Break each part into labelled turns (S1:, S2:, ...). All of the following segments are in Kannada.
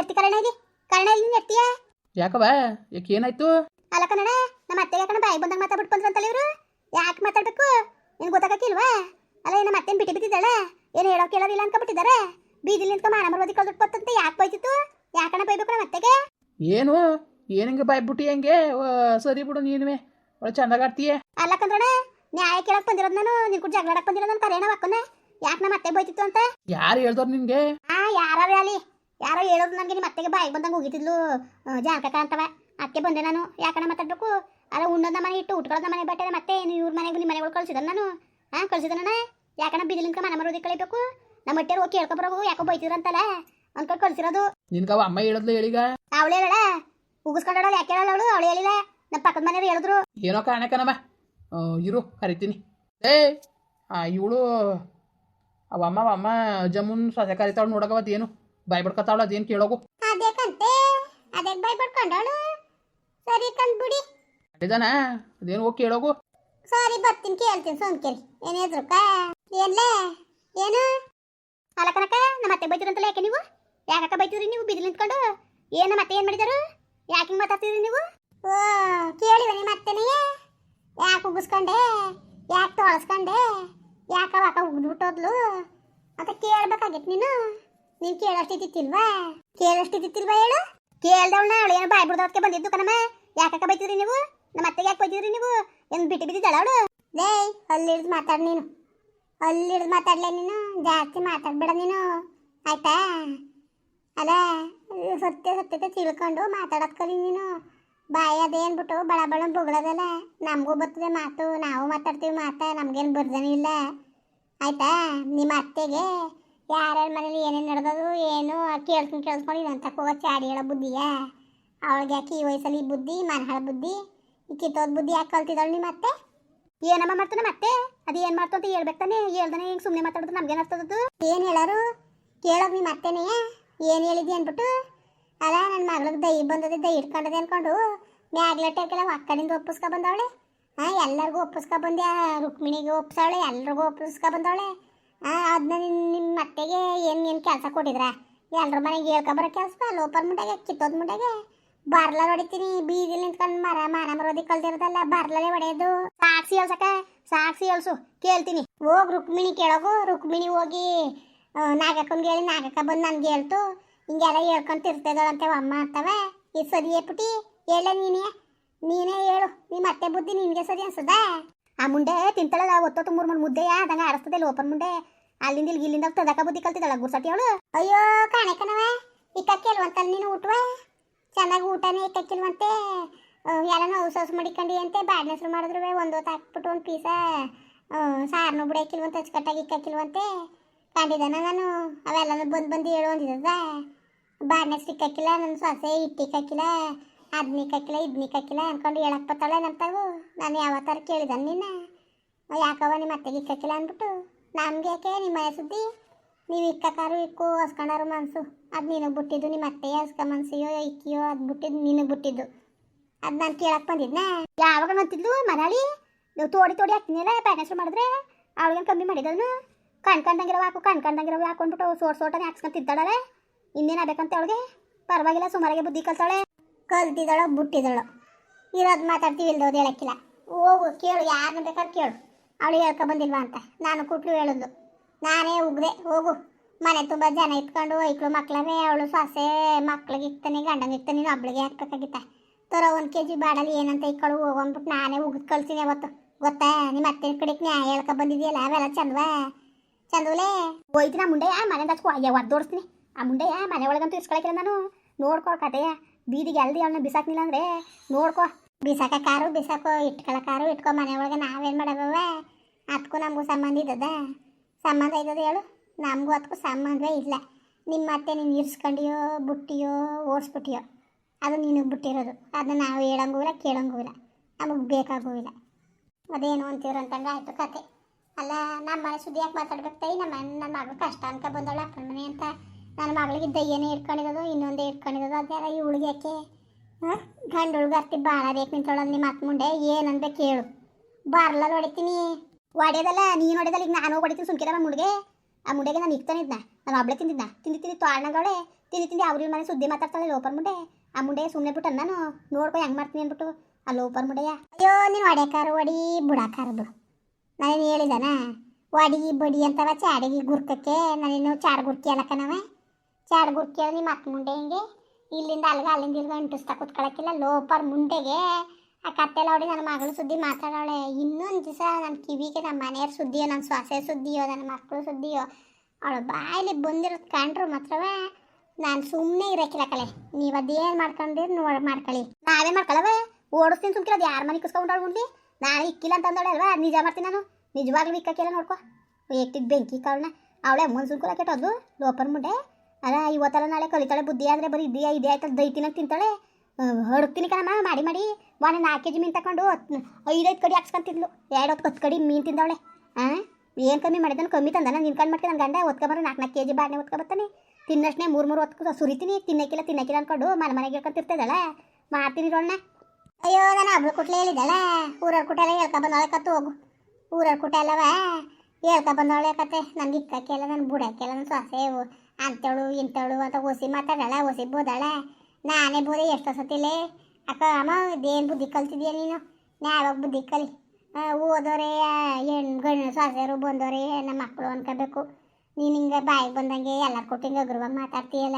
S1: ಎತ್ತಿ ಕಾರಣ ಇಲ್ಲಿ. ಕರ್ಣ ಇಲ್ಲಿ ಎತ್ತಿಯ?
S2: ಯಾಕವ ಯಾಕೆ ಏನಾಯ್ತು?
S1: ಅಲ್ಲ ಕನ್ನಡ ನಮ್ಮ ಅತ್ತೆಗೆ ಕಣ ಬಾಯಿ ಬಂದಂಗೆ ಮಾತಾಡ್ಬಿಟ್ಟು ಬಂದ್ರಂತಲ್ಲ ಇವರು? ಯಾಕೆ ಮಾತಾಡ್ಬೇಕು? ನಿನ್ ಗೊತ್ತಾಗಕ್ಕಿಲ್ವಾ? ಅಲ್ಲ ನಮ್ಮ ಅತ್ತೆನ್ ಬಿಟ್ಟು ಬಿಟ್ಟಿದ್ದಾಳೆ? ಏನು ಹೇಳೋ ಕೇಳೋರಿಲ್ಲ ಅನ್ಕೊಬಿಟ್ಟಿದ್ದಾರೆ ಬೀದಿಲಿ ನಿಂತ್ಕೊ ಮಾನ ಮರವದಿ ಕಳ್ದು ಬತ್ತಂತೆ ಯಾಕೆ ಬೈತಿತ್ತು? ಯಾಕಣ ಬೈಬೇಕು ನಮ್ಮ ಅತ್ತೆಗೆ?
S2: ಏನು? ಏನಂಗೆ ಬಾಯ್ಬಿಟ್ಟು ಹೆಂಗೆ? ಸರಿ ಬಿಡು ನೀನುವೆ. ಒಳ್ಳೆ ಚಂದಾಗ ಆಡ್ತೀಯ.
S1: ಅಲ್ಲ ಕಂದ್ರಣ ನ್ಯಾಯ ಕೇಳಕ್ ಬಂದಿರೋದು ನಾನು. ನಿನ್ ಕೂಡ ಜಗಳಾಡಕ್ ಬಂದಿರೋದು ಅಂತ ಕರೆಯಣ ಯಾಕೆ ನಮ್ಮ ಅತ್ತೆ ಬೈತಿತ್ತು ಅಂತ?
S2: ಯಾರು ಹೇಳ್ದವ್ರು ನಿನ್ಗೆ?
S1: ಆ ಯಾರು ಹೇಳಿ? ಯಾರೋ ಹೇಳೋದು ನನಗೆ ನಿಮ್ಮ ಅತ್ತೆಗೆ ಬಾಯಿಗೆ ಬಂದಂಗೆ ಹೋಗಿತಿದ್ಲು ಜಾನಕ ಅಂತವ ಅಕ್ಕೆ ಬಂದೆ ನಾನು. ಯಾಕಣ ಮಾತಾಡಬೇಕು? ಅಲ್ಲ ಉಣ್ಣೋದ ಮನೆ ಇಟ್ಟು ಉಟ್ಕೊಳ್ಳೋದ ಮನೆ ಬಟ್ಟೆ ಮತ್ತೆ ಏನು ಇವ್ರ ಮನೆಗೂ ನಿಮ್ಮ ಮನೆಗಳು ಕಳ್ಸಿದ ನಾನು? ಹಾಂ ಕಳ್ಸಿದನ ಯಾಕಣ ಬಿದಿಲಿಂಕ ಮನೆ ಮರೋದಿ ಕಳಿಬೇಕು? ನಮ್ಮ ಅಟ್ಟೆರು ಹೋಗಿ ಕೇಳ್ಕೊಬರೋಗು ಯಾಕೋ ಬೈತಿದ್ರಂತಲ್ಲ? ಅನ್ಕೊಂಡು ಕಳ್ಸಿರೋದು.
S2: ನಿನ್ಗವ ಅಮ್ಮ ಹೇಳದ್ಲು ಹೇಳಿಗ?
S1: ಅವಳು ಹೇಳ ಉಗಿಸ್ಕೊಂಡು ಯಾಕೆ ಹೇಳಲ್ಲ ಅವಳು? ಅವಳು ಹೇಳಿಲ್ಲ. ನಮ್ಮ ಪಕ್ಕದ ಮನೆಯವ್ರು ಹೇಳಿದ್ರು.
S2: ಏನೋ ಕಾರಣಕ್ಕನಮ್ಮ ಆ, ಇರು ಕರಿತೀನಿ. ಏ ಆ ಇವಳು ಅವಮ್ಮ ಅವಮ್ಮ ಜಮ್ಮುನ್ ಸೊಸೆ ಕರಿತಾಳು ಏನು ಬಾಯ್ ಬಿಡ್ಕತ್ತಾವಳ ಅದೇನು ಕೇಳೋಗು?
S1: ಅದೇಕಂತೆ ಅದೇ ಬೈ ಬಡ್ಕೊಂಡವಳು ಸರಿ ಕಂದ್ಬಿಡಿ
S2: ಅದೇದಾನ ಅದೇನು ಹೋಗಿ ಕೇಳೋಗು?
S1: ಸಾರಿ ಬರ್ತೀನಿ ಕೇಳ್ತೀನಿ ಸೋಂಕೇರಿ ಕೇಳಿ. ಹೆದ್ರಕ್ಕ ಏನ್ಲೇ? ಏನು? ಅಲಕನಕ ಕನಕ ನಮ್ಮ ಅತ್ತೆ ಬೈತಿರಂತಲ್ಲ ಯಾಕೆ ನೀವು? ಯಾಕಕ್ಕ ಬೈತಿದ್ರಿ ನೀವು? ಬಿದಿಲು ನಿಂತ್ಕೊಂಡು? ಏನು ಮತ್ತೆ ಏನು ಮಾಡಿದಾರು? ಯಾಕೆ ಮಾತಾಡ್ತೀರಿ ಮಾತಾಡ್ತಿದ್ರಿ ನೀವು? ಓ ಕೇಳಿವ ನಿಮ್ಮ ಅತ್ತೆನೆಯ ಯಾಕೆ ಉಗಿಸ್ಕೊಂಡೆ? ಯಾಕೆ ತೊಳಸ್ಕೊಂಡೆ? ಯಾಕ ವಾಕ ಉಗಿದ್ಬಿಟ್ಟೋದ್ಲು? ಅಂತ ಕೇಳ್ಬೇಕಾಗಿತ್ತು ನೀನು? ನೀನ್ ಕೇಳಷ್ಟಿತ್ತಿಲ್ವಾ ಕೇಳಷ್ಟಿತ್ತಿಲ್ವಾ ಹೇಳು? ಕೇಳ್ದವಳ ಅವಳು ಏನೋ ಬಾಯ್ ಬಿಡ್ದವಕ್ಕೆ ಬಂದಿದ್ದು ಕಣಮ್ಮ. ಯಾಕಕ್ಕ ಬೈತಿದ್ರಿ ನೀವು? ನಮ್ಮ ಅತ್ತೆಗೆ ಯಾಕೆ ಬೈತಿದ್ರಿ ನೀವು? ಏನು ಬಿಟ್ಟು ಬಿದ್ದಿದ್ದಾಳ ಅವಳು? ಲೇ ಅಲ್ಲಿಡ್ದು ಮಾತಾಡ್ ನೀನು. ಅಲ್ಲಿಡ್ದು ಮಾತಾಡ್ಲೆ ನೀನು? ಜಾಸ್ತಿ ಮಾತಾಡ್ಬೇಡ ನೀನು. ಆಯ್ತಾ? ಅಲ್ಲ, ಸತ್ಯ ಸತ್ಯತೆ ತಿಳ್ಕೊಂಡು ಮಾತಾಡೋದ್ ಕಲಿ ನೀನು. ಬಾಯಿ ಅದೇನ್ ಬಿಟ್ಟು ಬಳ ಬಳ ಬೊಗಳದಲ್ಲ. ನಮಗೂ ಬರ್ತದೆ ಮಾತು. ನಾವು ಮಾತಾಡ್ತೀವಿ ಮಾತಾ. ನಮ್ಗೇನು ಬರ್ದನಿಲ್ಲ ಆಯ್ತಾ? ನಿಮ್ಮ ಅತ್ತೆಗೆ ಯಾರ್ಯಾರ ಮನೇಲಿ ಏನೇನು ನಡೆದದು ಏನು ಕೇಳ್ಕೊಂಡು ಕೇಳಿಸ್ಕೊಂಡು ಅಂತ ಹೋಗೋ ಚಾಡಿ ಹೇಳೋ ಬುದ್ಧಿಯಾ ಅವಳಿಗೆ ಯಾಕೆ ಈ ವಯಸ್ಸಲ್ಲಿ ಬುದ್ಧಿ ಮನಹಳ ಬುದ್ಧಿ, ಈ ಕಿತ್ತೋದ ಬುದ್ಧಿ ಯಾಕೆ ಕಲ್ತಿದ್ದಾಳು ನಿಮ್ಮ ಅತ್ತೆ ಏನಮ್ಮ ಮಾಡ್ತಾನೆ ಮತ್ತೆ? ಅದು ಏನು ಮಾಡ್ತು ಅಂತ ಹೇಳ್ಬೇಕು ತಾನೆ, ಹೇಳ್ದಾನೆ ಹಿಂಗೆ ಸುಮ್ಮನೆ ಮಾತಾಡಿದ್ರೆ ನಮ್ಗೇನು ಅರ್ಥದದು ಏನು ಹೇಳೋರು? ಕೇಳೋದು ನೀ ಮತ್ತೇನೆ ಏನು ಹೇಳಿದ್ದಿ ಅಂದ್ಬಿಟ್ಟು ಅಲ್ಲ ನನ್ನ ಮಗಳಿಗೆ ದೈ ಬಂದದೆ ದೈ ಇಟ್ಕೊಂಡದೆ ಅನ್ಕೊಂಡು ಮ್ಯಾಗ್ಲೆಟಕ್ಕೆಲ್ಲ ಒಕ್ಕಡಿಂದ ಒಪ್ಪಿಸ್ಕೊ ಬಂದವಳೆ? ಹಾಂ, ಎಲ್ಲರಿಗೂ ಒಪ್ಪಿಸ್ಕೊ ಬಂದೆ ರುಕ್ಮಿಣಿಗೆ ಒಪ್ಪಿಸವಳೆ ಎಲ್ರಿಗೂ ಒಪ್ಪಿಸ್ಕೊ ಬಂದವಳೆ? ಅದನ್ನ ನಿಮ್ಮ ಅತ್ತೆಗೆ ಏನು ಏನು ಕೆಲಸ ಕೊಟ್ಟಿದ್ರ? ಎಲ್ಲರ ಮನೆಗೆ ಹೇಳ್ಕೊಬರೋ ಕೆಲಸ ಲೋಪರ್ ಮುಂಡೆಗೆ ಕಿತ್ತೋದ್ ಮುಂಡೆಗೆ. ಬರ್ಲ ಹೊಡಿತೀನಿ, ಬೀದಿಲಿ ನಿಂತ್ಕೊಂಡು ಮರ ಮಾನ ಮರೋದಿ ಕಲ್ದಿರೋದಲ್ಲ ಬರ್ಲೇ ಹೊಡೆಯೋದು. ಸಾಕ್ಷಿ ಹೇಳ್ಸಕ ಸಾಕ್ಷಿ ಹೇಳ್ಸು, ಕೇಳ್ತೀನಿ. ಹೋಗಿ ರುಕ್ಮಿಣಿ ಕೇಳೋಗು, ರುಕ್ಮಿಣಿ ಹೋಗಿ ನಾಗಕ್ಕಂಗೆ ಹೇಳಿ, ನಾಗಕ್ಕ ಬಂದು ನನ್ಗೆ ಹೇಳ್ತು. ಹಿಂಗೆಲ್ಲ ಹೇಳ್ಕೊಂತ ಇರ್ತದಳಂತೆ ಅಮ್ಮ ಅಂತವೆ. ಇದು ಸರಿ ಪುಟಿ ಹೇಳ ನೀನೇ. ನೀನೇ ಹೇಳು ನಿಮ್ಮ ಅತ್ತೆ ಬುದ್ಧಿ ನಿನಗೆ ಸರಿ ಅನ್ಸದ? ಆ ಮುಂಡೆ ತಿಂತಾಳಲ್ಲ, ಒತ್ತೊತ್ತು ಮೂರು ಮೂರು ಮುದ್ದೆಯ ಅದಂಗ ಆಡಿಸ್ತದೆ ಓಪನ್ ಮುಂಡೆ. ಅಲ್ಲಿಂದ ಇಲ್ಲಿ ಇಲ್ಲಿಂದ ತದಕ ಬುದ್ಧಿ ಕಲ್ತಿದ್ದಾಳ ಗುರ್ಸಟಿ ಅವಳು. ಅಯ್ಯೋ ಕಾಣೆ ಕಣವ ಇಕ್ಕ ಕೇಳುವಂತಲ್ಲ ನೀನು ಊಟವ? ಚೆನ್ನಾಗಿ ಊಟನೇ ಇಕ್ಕಕ್ಕಿಲ್ವಂತೆ ಯಾರನ್ನೋ ಹೌಸ್ ಹೌಸ್ ಮಡಿಕೊಂಡಿ ಅಂತೆ ಬಾಡ್ನ ಹೆಸರು ಮಾಡಿದ್ರು ಒಂದು ಹೊತ್ತು ಹಾಕ್ಬಿಟ್ಟು ಒಂದು ಪೀಸ ಸಾರನು ಬಿಡಕ್ಕಿಲ್ವಂತ ಅಚ್ಚುಕಟ್ಟಾಗಿ ಇಕ್ಕಕ್ಕಿಲ್ವಂತೆ ಕಂಡಿದ್ದಾನ ನಾನು ಅವೆಲ್ಲ ಬಂದು ಬಂದು ಹೇಳು ಅಂದಿದ್ದದ. ಬಾಡ್ನ ಹೆಸರು ನನ್ನ ಸೊಸೆ ಇಟ್ಟಿಕ್ಕಿಲ್ಲ ಅದನ್ನ ಕಕ್ಕಿಲ್ಲ ಇದು ಇಕ್ಕಕ್ಕಿಲ್ಲ ಅನ್ಕೊಂಡು ಹೇಳಕ್ ಬತ್ತಾಳೆ ನಂತಾವು ನಾನು ಯಾವತ್ತಾರು ಕೇಳಿದನ್ ನಿನ್ನ? ಯಾಕವ ನಿಮ್ಮ ಅತ್ತೆಗೆ ಇಕ್ಕಕ್ಕಿಲ್ಲ ಅಂದ್ಬಿಟ್ಟು? ನಮ್ಗೆ ಯಾಕೆ ನಿಮ್ಮ ಮನೆ ಸುದ್ದಿ? ನೀವು ಇಕ್ಕಾರು ಇಕ್ಕು ಹಸ್ಕೊಂಡಾರು ಮನ್ಸು. ಅದು ನಿನಗೆ ಬಿಟ್ಟಿದ್ದು ನಿಮ್ಮ ಅತ್ತೆ ಹಸ್ಕ ಮನ್ಸಿಯೋ ಇಕ್ಕಿಯೋ ಅದು ಬಿಟ್ಟಿದ್ದು ನಿನಗೆ ಬಿಟ್ಟಿದ್ದು. ಅದು ನಾನು ಕೇಳಕ್ ಬಂದಿದ್ನ? ಯಾವಾಗ ಬಂತಿದ್ಲು ಮನಾಳಿ? ನೀವು ತೋಡಿ ತೋಡಿ ಹಾಕ್ತೀನಿಲ್ಲ ಪ್ಯಾಕೇಜ್ ಮಾಡಿದ್ರೆ ಅವಳಿಗೇನು ಕಮ್ಮಿ ಮಾಡಿದನು ಕಣ್ಕಂಡಂಗಿರೋ ಹಾಕು ಕಣ್ಕಂಡಂಗಿರೋ ಹಾಕೊಂಡ್ಬಿಟ್ಟು ಸೋಟ್ ಸೋಟನೆ ಹಾಕ್ಸ್ಕೊಂತಿದ್ದಾಳೆ ಇನ್ನೇನು ಆಗ್ಬೇಕಂತ ಅವಳಿಗೆ? ಪರವಾಗಿಲ್ಲ, ಸುಮಾರಿಗೆ ಬುದ್ಧಿ ಕಲ್ತಾಳೆ. ಕಲ್ತಿದ್ದಾಳೋ ಬುಟ್ಟಿದಳು ಇರೋದು ಮಾತಾಡ್ತೀವಿ ಇಲ್ದೋದು ಹೇಳಕ್ಕಿಲ್ಲ. ಹೋಗು, ಕೇಳು ಯಾರನ್ನ ಬೇಕಾದ್ರೆ ಕೇಳು. ಅವಳು ಹೇಳ್ಕೊ ಬಂದಿಲ್ವಾ ಅಂತ. ನಾನು ಕುಟ್ಲು ಹೇಳಿದ್ಲು ನಾನೇ ಉಗ್ದೆ, ಹೋಗು. ಮನೆ ತುಂಬ ಜನ ಇಟ್ಕೊಂಡು ಐಕ್ಳು ಮಕ್ಳವೇ ಅವಳು ಸೊಸೆ, ಮಕ್ಳಿಗೆ ಇಕ್ತಾನೆ, ಗಂಡನಿಗೆ ಇಕ್ತಾನೆ ನೀನು ಒಬ್ಳಿಗೆ ಹಾಕ್ಬೇಕಾಗಿತ್ತ ತೋರೋ ಒಂದು ಕೆ ಜಿ ಬಾಡಲ್ಲಿ ಏನಂತ ಇಕ್ಕಳು ಹೋಗಂದ್ಬಿಟ್ಟು ನಾನೇ ಉಗಿದ್ ಕಳ್ತೀನಿ ಅವತ್ತು. ಗೊತ್ತಾ? ನಿಮ್ಮ ಅತ್ತೆ ಕಡೆಗೆ ನ್ಯಾಯ ಹೇಳ್ಕೊ ಬಂದಿದೆಯಲ್ಲ, ಅವೆಲ್ಲ ಚಂದವಾ? ಚಂದವಲೇ ಹೋಯ್ತು ನಾ ಮುಂಡೆ ಮನೆ ಹಚ್ಕೊ ಅಯ್ಯ ಒದ್ದೋಡಿಸ್ತೀನಿ ಆ ಮುಂಡೆ, ಆ ಮನೆ ಒಳಗಂತೂ ಇಸ್ಕೊಳಕಿಲ್ಲ ನಾನು. ನೋಡ್ಕೊ ಕತೆಯ ಬೀದಿಗೆ ಅಲ್ದಿ ಅವಳನ್ನ ಬಿಸಾಕ್ನಿಲ್ಲ ಅಂದ್ರೆ ನೋಡ್ಕೋ. ಬಿಸಾಕ ಕಾರು, ಬಿಸಾಕೋ ಇಟ್ಕೊಳ ಕಾರು, ಇಟ್ಕೊ ಮನೆ ಒಳಗೆ ನಾವೇನು ಮಾಡವ ಅದಕ್ಕೂ ನಮಗೂ ಸಂಬಂಧ ಇದ್ದದ. ಸಂಬಂಧ ಇದ್ದದ ಹೇಳು? ನಮಗೂ ಅದಕ್ಕೂ ಸಂಬಂಧವೇ ಇಲ್ಲ. ನಿಮ್ಮ ಅತ್ತೆ ನೀನು ಇರ್ಸ್ಕೊಂಡಿಯೋ, ಬುಟ್ಟಿಯೋ ಓಡಿಸ್ಬಿಟ್ಟಿಯೋ ಅದು ನಿನಗೆ ಬಿಟ್ಟಿರೋದು. ಅದನ್ನ ನಾವು ಹೇಳಂಗೂ ಇಲ್ಲ ಇಲ್ಲ. ನಮಗೆ ಬೇಕಾಗೂ ಇಲ್ಲ. ಅದೇನು ಅಂತೀವ್ರು ಅಂತಂದ್ರೆ ಆಯಿತು ಕತೆ. ಅಲ್ಲ ನಮ್ಮ ಮನೆ ಸುದ್ದಿ ಯಾಕೆ ಮಾತಾಡ್ಬೇಕು ತೈ ನಮ್ಮ ನನ್ನ ಮಗಳು ಕಷ್ಟ ಅನ್ಕ ಬಂದವಳು ಅಪ್ಪನ ಮನೆ ಅಂತ. ನನ್ನ ಮಗಳಿಗೆ ದಯ್ಯನೇ ಇಟ್ಕೊಂಡಿರೋದು ಇನ್ನೊಂದೇ ಇಟ್ಕೊಂಡಿರೋದು ಅದೆಲ್ಲ ಈ ಯಾಕೆ ಹಾಂ? ಗಂಡುಳ್ಗರ್ತಿ ಭಾಳ ಬೇಕು ನಿಂತೊಳದು ನಿಮ್ಮ ಅತ್ತ ಮುಂಡೆ ಏನಂದ ಕೇಳು. ಬಾರ್ಲ ಹೊಡಿತೀನಿ ಹೊಡೆಯೋದಲ್ಲ ನೀನು ಹೊಡೆದಲ್ಲ ಈಗ ನಾನು ಹೊಡಿತೀನಿ ಸುಮ್ಕಿರಮ್ಮ ಹುಡುಗೆ. ಆ ಮುಂಡೆಗೆ ನಾನು ಇಕ್ತಾನಿದ್ನ ನಾನು ಒಬ್ಳೆ ತಿಂದಿದ್ನ. ತಿಂದು ತಿಂದು ತೊಳ್ನಂಗವಳೆ. ತಿಂದು ತಿಂದು ಅವ್ರ ಮನೆ ಸುದ್ದಿ ಮಾತಾಡ್ತಾಳೆ ಲೋಪರ್ ಮುಂಡೆ ಆ ಮುಂಡೆ ಸುಮ್ಮನೆ ಬಿಟ್ಟು ನಾನು, ನೋಡ್ಕೊ ಹೆಂಗೆ ಮಾಡ್ತೀನಿ ಅಂದ್ಬಿಟ್ಟು ಆ ಲೋಪರ್ ಮುಂಡೆಯ ಅಯ್ಯೋ, ನೀನು ಹೊಡೆಕಾರ ಒಡಿ, ಬುಡಾಕಾರ ಬಿಡು. ನಾನೇನು ಹೇಳಿದಾನ? ವಡಿ ಬಡಿ ಅಂತವ ಚಾಡಿಗೆ ಗುರ್ಕಕ್ಕೆ ನಾನೇನು ಚಾರ್ ಗುರ್ಕಿ ಅಲ್ಲಕ್ಕನವ ಚಾಡ್ ಅಲ್ಲ ನಿಮ್ಮ ಅಕ್ಕ ಮುಂಡೆ ಹಿಂಗೆ? ಇಲ್ಲಿಂದ ಅಲ್ಲಿಗೆ ಅಲ್ಲಿಂದ ಇಲ್ಗ ಅಂಟಿಸ್ತಾ ಕೂತ್ಕೊಳಕ್ಕಿಲ್ಲ, ಲೋಪರ್ ಮುಂಡೆಗೆ. ಆ ಕತ್ತೆಲ್ಲ ಹೊಡಿ ನನ್ನ ಮಗಳು ಸುದ್ದಿ ಮಾತಾಡೋಳೆ ಇನ್ನೊಂದು ದಿವಸ ನನ್ನ ಕಿವಿಗೆ ನಮ್ಮ ಮನೆಯವ್ರ ಸುದ್ದಿಯೋ ನನ್ನ ಸೊಸೆ ಸುದ್ದಿಯೋ ನನ್ನ ಮಕ್ಕಳು ಸುದ್ದಿಯೋ, ಅವಳು ಬಾಯಲ್ಲಿ ಬಂದಿರೋದು ಕಂಡ್ರು ಮಾತ್ರವೇ ನಾನು ಸುಮ್ಮನೆ ಇರಕ್ಕಿಲ್ಲ ಕಲೆ. ನೀವು ಅದೇನು ಮಾಡ್ಕೊಂಡಿರಿ ನೋಡಿ ಮಾಡ್ಕೊಳ್ಳಿ. ನಾವೇ ಮಾಡ್ಕೊಳ್ಳವೆ ಓಡಿಸ್ತೀನಿ ಸುಮ್ಕಿಲ್ಲ ಅದು ಯಾರ ಮನೆ ಕುಸ್ಕೊಂಡ್ರು ಮುಂದೆ ನಾನು ಇಕ್ಕಿಲ್ಲ ಅಂತ ಅಂದವಳೆ ಅಲ್ವಾ ನಿಜ ಮಾಡ್ತೀನಿ ನಾನು? ನಿಜವಾಗ್ಲೂ ಇಕ್ಕಿಲ್ಲ ನೋಡ್ಕೊ. ಏಕ್ಟಿಗೆ ಬೆಂಕಿ ಕಾರಣ ಅವಳೆ ಮುಂದೆ ಕೆಟ್ಟೋದು ಲೋಪರ್ ಮುಂಡೆ. ಅಲ್ಲ ಇವತ್ತಲ್ಲ ನಾಳೆ ಕಲಿತಾಳೆ, ಬುದ್ಧಿ ಆದ್ರೆ ಬರೀ ಇದೆಯಾ ಇದೆ ಆಯ್ತಲ್ಲ ದೈತಿನ ತಿಂತಾಳೆ. ಹಡ್ತೀನಿ ಕಣಮ್ಮ, ಮಾಡಿ ಮಾಡಿ. ಮೊನ್ನೆ ನಾಲ್ಕು ಕೆ ಜಿ ಮೀನು ತಗೊಂಡು ಐದೈದು ಕಡಿ ಹಾಕ್ಸ್ಕೊಂತಿದ್ಲು. ಎರಡು ಹೊತ್ತು ಹತ್ತು ಕಡಿ ಮೀನು ತಿಂದವಳೆ. ಹಾಂ ಏನು ಕಮ್ಮಿ ಮಾಡಿದ್ದಾನೆ ಕಮ್ಮಿ ತಂದ ನಾನು ನಿನ್ಕಂಡು ಮಾಡ್ತೀನಿ ನನ್ನ ಗಂಡ ಒತ್ಕೊಬಾರ ನಾಲ್ಕು ನಾಲ್ಕು ಕೆ ಜಿ ಬಾಡ್ನೆ ಒತ್ಕೊಬರ್ತಾನೆ ತಿನ್ನಷ್ಟೇ ಮೂರು ಮೂರು ಹೊತ್ತು ಸುರಿತೀನಿ ತಿನ್ನಕ್ಕಿಲ್ಲ ತಿನ್ನಕ್ಕಿಲ್ಲ ಅನ್ಕೊಂಡು ಮನೆ, ಮನೆಗೆ ಹೇಳ್ಕೊಂತಿರ್ತದಲ್ಲ ಮಾಡ್ತೀನಿ ರೋಣ್ಣ ಅಯ್ಯೋ, ನಾನು ಹಬ್ಬಳ ಕುಟ್ಲೆ ಹೇಳಿದಲ್ಲ. ಊರವ್ರ ಕುಟ ಎಲ್ಲ ಹೇಳ್ಕೊ ಬಂದವಳೆ, ಕತ್ತು ಹೋಗು. ಊರವ್ರ ಕುಟ ಎಲ್ಲವ ಹೇಳ್ಕೊ ಬಂದವಳೆ ಕತೆ. ನನಗೆ ಇಕ್ಕಕ್ಕೆಲ್ಲ ನನ್ನ ಬುಡಕ್ಕೆಲ್ಲ ನನ್ನ ಅಂತೇಳು ಇಂಥಳು ಅಂತ ಒಸಿ ಮಾತಾಡಲ್ಲ ಓಸಿ ಬೋದಾಳ. ನಾನೇ ಬೋದೆ ಎಷ್ಟು ಸತಿಲೆ ಅಕ್ಕ, ಅಮ್ಮ, ಇದೇನು ಬುದ್ಧಿ ಕಲ್ತಿದ್ಯಾ ನೀನು? ನಾ ಯಾವಾಗ ಬುದ್ಧಿ ಕಲಿ. ಓದೋರೆ ಹೆಣ್ಣು ಗಣ್ಣು ಸಾಸರು ಬಂದೋರೆ, ನಮ್ಮ ಮಕ್ಕಳು ಅನ್ಕೋಬೇಕು. ನೀನು ಹಿಂಗೆ ಬಾಯಿಗೆ ಬಂದಂಗೆ ಎಲ್ಲ ಕೊಟ್ಟು ಹಿಂಗೆ ಅಗ್ರವಾಗ ಮಾತಾಡ್ತೀಯಲ್ಲ?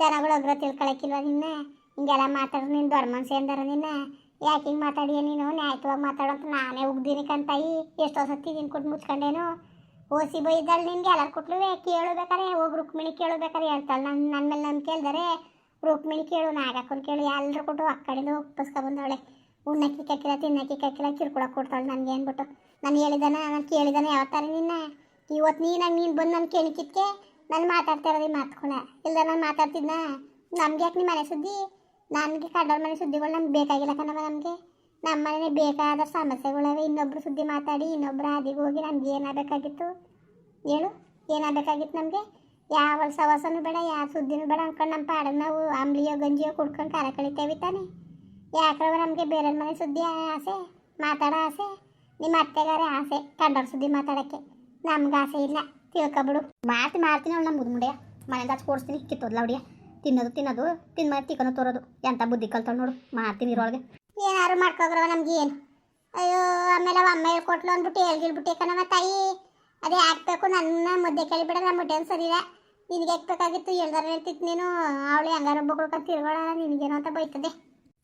S1: ಜನಗಳು ಅಗ್ರ ತಿಳ್ಕೊಳಕ್ಕಿಲ್ವ ನಿನ್ನ? ಹಿಂಗೆಲ್ಲ ಮಾತಾಡ್ರಿ ನಿನ್ನ ದೊಡ್ಡ ಸೇಂದರ ನಿನ್ನ? ಯಾಕೆ ಹಿಂಗೆ ಮಾತಾಡಿಯ ನೀನು? ನ್ಯಾಯವಾಗಿ ಮಾತಾಡೋ ಅಂತ ನಾನೇ ಉಗ್ದೀನಿ ಕಂತಾಯಿ ಎಷ್ಟೋ ಸತಿ ನಿನ್ ಕೊಟ್ಟು ಮುಚ್ಕೊಂಡೇನು? ಓಸಿ ಬೈದಳು ನಿನ್ಗೆ, ಎಲ್ಲರ ಕೊಟ್ಲು ಕೇಳಬೇಕಾರೆ ಹೋಗಿ ರುಕ್ಮಿಣಿ ಕೇಳಬೇಕಾರೆ ಹೇಳ್ತಾಳೆ. ನನ್ನ ನನ್ನ ಮೇಲೆ ನನ್ನ ಕೇಳಿದರೆ ರುಕ್ಮಿಣಿ ಕೇಳು ನಾಗಕ್ಕನ್ ಕೇಳು ಎಲ್ಲರೂ ಕೊಟ್ಟು ಕಡೆಯಿಂದ ಒಪ್ಪಿಸ್ಕೊ ಬಂದವಳೆ. ಉಣ್ಣಕ್ಕಿ ಕಕ್ಕಿಲ್ಲ, ತಿನ್ನಕ್ಕಿ ಕಕ್ಕಿಲ್ಲ ಕಿರ್ಕೊಳಕ್ಕೆ ಕೊಡ್ತಾಳೆ ನನಗೆ, ಅಂದ್ಬಿಟ್ಟು. ನಾನು ಹೇಳಿದಾನ, ನಾನು ಕೇಳಿದಾನ ಯಾವತ್ತಾರೆ ನಿನ್ನ? ಇವತ್ತು ನೀನಾಗ ನೀನು ಬಂದು ನನ್ನ ಕೆಣಕಿದ್ಕೆ ನಾನು ಮಾತಾಡ್ತಾ ಇರೋದು ಮಾತ್ಕೊಳ. ಇಲ್ಲ ನಾನು ಮಾತಾಡ್ತಿದ್ನ? ನಮ್ಗೆ ಯಾಕೆ ನಿಮ್ಮ ಮನೆ ಸುದ್ದಿ? ನನಗೆ ಕಡ್ಡೋರ ಮನೆ ಸುದ್ದಿಗಳು ನಮ್ಗೆ ಬೇಕಾಗಿಲ್ಲ ಕಣವ ನಮಗೆ. ನಮ್ಮ ಮನೆ ಬೇಕಾದ ಸಮಸ್ಯೆಗಳವೆ. ಇನ್ನೊಬ್ರು ಸುದ್ದಿ ಮಾತಾಡಿ, ಇನ್ನೊಬ್ರು ಹಾದಿಗೆ ಹೋಗಿ ನಮ್ಗೆ ಏನಾಗಬೇಕಾಗಿತ್ತು? ಹೇಳು, ಏನಾಗಬೇಕಾಗಿತ್ತು ನಮಗೆ? ಯಾವ ಸವಾಸನೂ ಬೇಡ, ಯಾವ ಸುದ್ದಿನೂ ಬೇಡ ಅಂದ್ಕೊಂಡು ನಮ್ಮ ಪಾಡ ನಾವು ಅಂಬ್ಲಿಯೋ, ಗಂಜಿಯೋ ಕುಡ್ಕೊಂಡು ಕಾಲ ಕಳಿತೇವೆ ತಾನೆ. ಯಾಕ್ರವ ನಮಗೆ ಬೇರೆ ಮನೆ ಸುದ್ದಿ ಆಸೆ, ಮಾತಾಡೋ ಆಸೆ? ನಿಮ್ಮ ಅತ್ತೆಗಾರ ಆಸೆ, ಕಂಡವ್ರ ಸುದ್ದಿ ಮಾತಾಡೋಕ್ಕೆ. ನಮ್ಗೆ ಆಸೆ ಇಲ್ಲ, ತಿಳ್ಕೊಬಿಡು. ಮಾಡ್ತೀನಿ ಮಾಡ್ತೀನಿ ಅವಳು ನಮ್ಮ ಮುದ್ಮುಂಡೆಯ. ಮನೆಯಿಂದ ಹಚ್ಚಿ ಕೊಡಿಸ್ತೀನಿ ಕಿತ್ತೋದ್ಲ ಅವಡಿಯ ತಿನ್ನೋದು ತಿನ್ನೋದು ತಿನ್ ಮಾಡಿ ತಿಕ್ಕನು ತೋರೋದು. ಎಂಥ ಬುದ್ಧಿ ಕಲ್ತಾಳೆ ನೋಡು, ಮಾಡ್ತೀನಿ ಇರೋಳಗೆ. ಏನಾರು ಮಾಡ್ಕೋಗ್ರವ ನಮ್ಗೆ ಏನು? ಅಯ್ಯೋ, ಆಮೇಲೆ ಅಮ್ಮ ಹೇಳ್ಕೊಟ್ಲು ಅಂದ್ಬಿಟ್ಟು ಹೇಳ್ಗಿಳ್ಬಿಟ್ಟೆ ಕಣವ ತಾಯಿ. ಅದೇ ಹಾಕ್ಬೇಕು, ನನ್ನ ಮುದ್ದೆ ಕೇಳಿಬಿಡ ನಮ್ಮ ಸರಿ ಇಲ್ಲ. ನಿನಗೆ ಹಾಕ್ಬೇಕಾಗಿತ್ತು ಹೇಳ್ದಾರ ಹೇಳ್ತಿತ್ತು ನೀನು. ಅವಳು ಹೆಂಗಾರು ಬಗ್ಳ್ಕೊಂಡು ತಿರ್ಗೋಣ ನಿನಗೇನೋ ಅಂತ ಬೈತದೆ.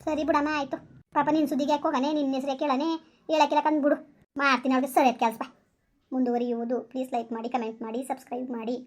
S1: ಸರಿ ಬಿಡಮ್ಮ, ಆಯಿತು. ಪಾಪ ನಿನ್ನ ಸುದ್ದಿಗೆ ಯಾಕೆ ನಿನ್ನ ಹೆಸರೇ ಕೇಳನೆ. ಹೇಳಕ್ಕಿಲ್ಲ ಬಿಡು. ಮಾಡ್ತೀನಿ ಅವ್ರಿಗೆ ಸರಿಯಾದ ಕೆಲಸ. ಮುಂದುವರಿಯುವುದು. ಪ್ಲೀಸ್ ಲೈಕ್ ಮಾಡಿ ಕಮೆಂಟ್ ಮಾಡಿ ಸಬ್ಸ್ಕ್ರೈಬ್ ಮಾಡಿ.